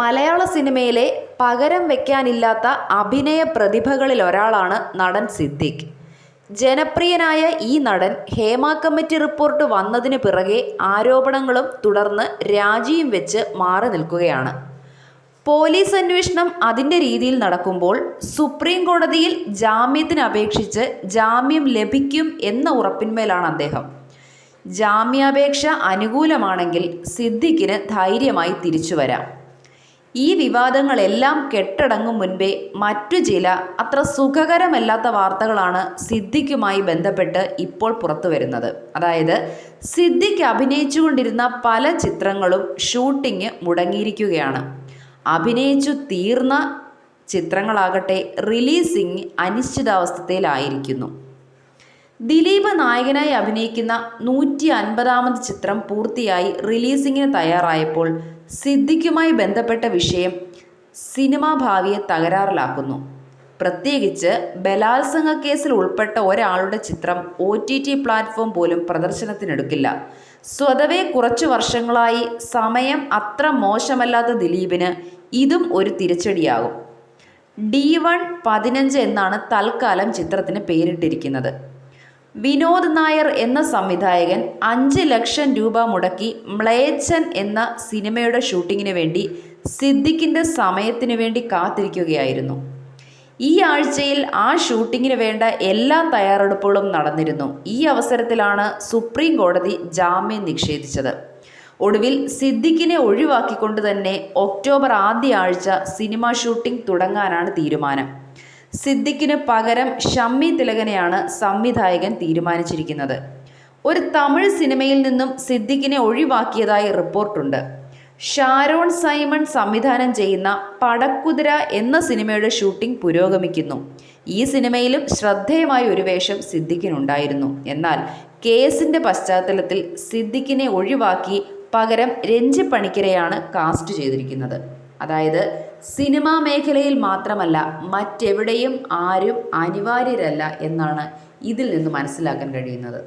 മലയാള സിനിമയിലെ പകരം വെക്കാനില്ലാത്ത അഭിനയ പ്രതിഭകളിൽ ഒരാളാണ് നടൻ സിദ്ദിഖ്. ജനപ്രിയനായ ഈ നടൻ ഹേമ കമ്മിറ്റി റിപ്പോർട്ട് വന്നതിന് പിറകെ ആരോപണങ്ങളും തുടർന്ന് രാജിയും വെച്ച് മാറി നിൽക്കുകയാണ്. പോലീസ് അന്വേഷണം അതിന്റെ രീതിയിൽ നടക്കുമ്പോൾ സുപ്രീം കോടതിയിൽ ജാമ്യത്തിന് അപേക്ഷിച്ച് ജാമ്യം ലഭിക്കും എന്ന ഉറപ്പിന്മേലാണ് അദ്ദേഹം. ജാമ്യാപേക്ഷ അനുകൂലമാണെങ്കിൽ സിദ്ദിഖിന് ധൈര്യമായി തിരിച്ചു വരാം ഈ വിവാദങ്ങളെല്ലാം കെട്ടടങ്ങും മുൻപേ മറ്റു ചില അത്ര സുഖകരമല്ലാത്ത വാർത്തകളാണ് സിദ്ദിഖുമായി ബന്ധപ്പെട്ട് ഇപ്പോൾ പുറത്തു വരുന്നത്. അതായത് സിദ്ദിഖ് അഭിനയിച്ചുകൊണ്ടിരുന്ന പല ചിത്രങ്ങളും ഷൂട്ടിംഗ് മുടങ്ങിയിരിക്കുകയാണ്. അഭിനയിച്ചു തീർന്ന ചിത്രങ്ങളാകട്ടെ റിലീസിംഗ് അനിശ്ചിതാവസ്ഥയിലായിരിക്കുന്നു. ദിലീപ് നായകനായി അഭിനയിക്കുന്ന നൂറ്റി അൻപതാമത് ചിത്രം പൂർത്തിയായി റിലീസിങ്ങിന് തയ്യാറായപ്പോൾ സിദ്ദിഖുമായി ബന്ധപ്പെട്ട വിഷയം സിനിമാ ഭാവിയെ തകരാറിലാക്കുന്നു. പ്രത്യേകിച്ച് ബലാത്സംഗ കേസിൽ ഉൾപ്പെട്ട ഒരാളുടെ ചിത്രം ഒ ടി ടി പ്ലാറ്റ്ഫോം പോലും പ്രദർശനത്തിനെടുക്കില്ല. സ്വതവേ കുറച്ചു വർഷങ്ങളായി സമയം അത്ര മോശമല്ലാത്ത ദിലീപിന് ഇതും ഒരു തിരിച്ചടിയാകും. ഡി വൺ പതിനഞ്ച് എന്നാണ് തൽക്കാലം ചിത്രത്തിന് പേരിട്ടിരിക്കുന്നത്. വിനോദ് നായർ എന്ന സംവിധായകൻ അഞ്ച് ലക്ഷം രൂപ മുടക്കി മ്ലേച്ഛൻ എന്ന സിനിമയുടെ ഷൂട്ടിങ്ങിന് വേണ്ടി സിദ്ദിഖിന്റെ സമയത്തിനു വേണ്ടി കാത്തിരിക്കുകയായിരുന്നു. ഈ ആഴ്ചയിൽ ആ ഷൂട്ടിങ്ങിന് വേണ്ട എല്ലാ തയ്യാറെടുപ്പുകളും നടന്നിരുന്നു. ഈ അവസരത്തിലാണ് സുപ്രീം കോടതി ജാമ്യം നിഷേധിച്ചത്. ഒടുവിൽ സിദ്ദിഖിനെ ഒഴിവാക്കിക്കൊണ്ട് തന്നെ ഒക്ടോബർ ആദ്യ ആഴ്ച സിനിമ ഷൂട്ടിംഗ് തുടങ്ങാനാണ് തീരുമാനം. സിദ്ദിഖിന് പകരം ഷമ്മി തിലകനെയാണ് സംവിധായകൻ തീരുമാനിച്ചിരിക്കുന്നത്. ഒരു തമിഴ് സിനിമയിൽ നിന്നും സിദ്ദിഖിനെ ഒഴിവാക്കിയതായി റിപ്പോർട്ടുണ്ട്. ഷാരോൺ സൈമൺ സംവിധാനം ചെയ്യുന്ന പടക്കുതിര എന്ന സിനിമയുടെ ഷൂട്ടിംഗ് പുരോഗമിക്കുന്നു. ഈ സിനിമയിലും ശ്രദ്ധേയമായ ഒരു വേഷം സിദ്ദിഖിനുണ്ടായിരുന്നു. എന്നാൽ കേസിന്റെ പശ്ചാത്തലത്തിൽ സിദ്ദിഖിനെ ഒഴിവാക്കി പകരം രഞ്ജി പണിക്കരെയാണ് കാസ്റ്റ് ചെയ്തിരിക്കുന്നത്. അതായത് സിനിമാ മേഖലയിൽ മാത്രമല്ല മറ്റെവിടെയും ആരും അനിവാര്യരല്ല എന്നാണ് ഇതിൽ നിന്ന് മനസ്സിലാക്കാൻ കഴിയുന്നത്.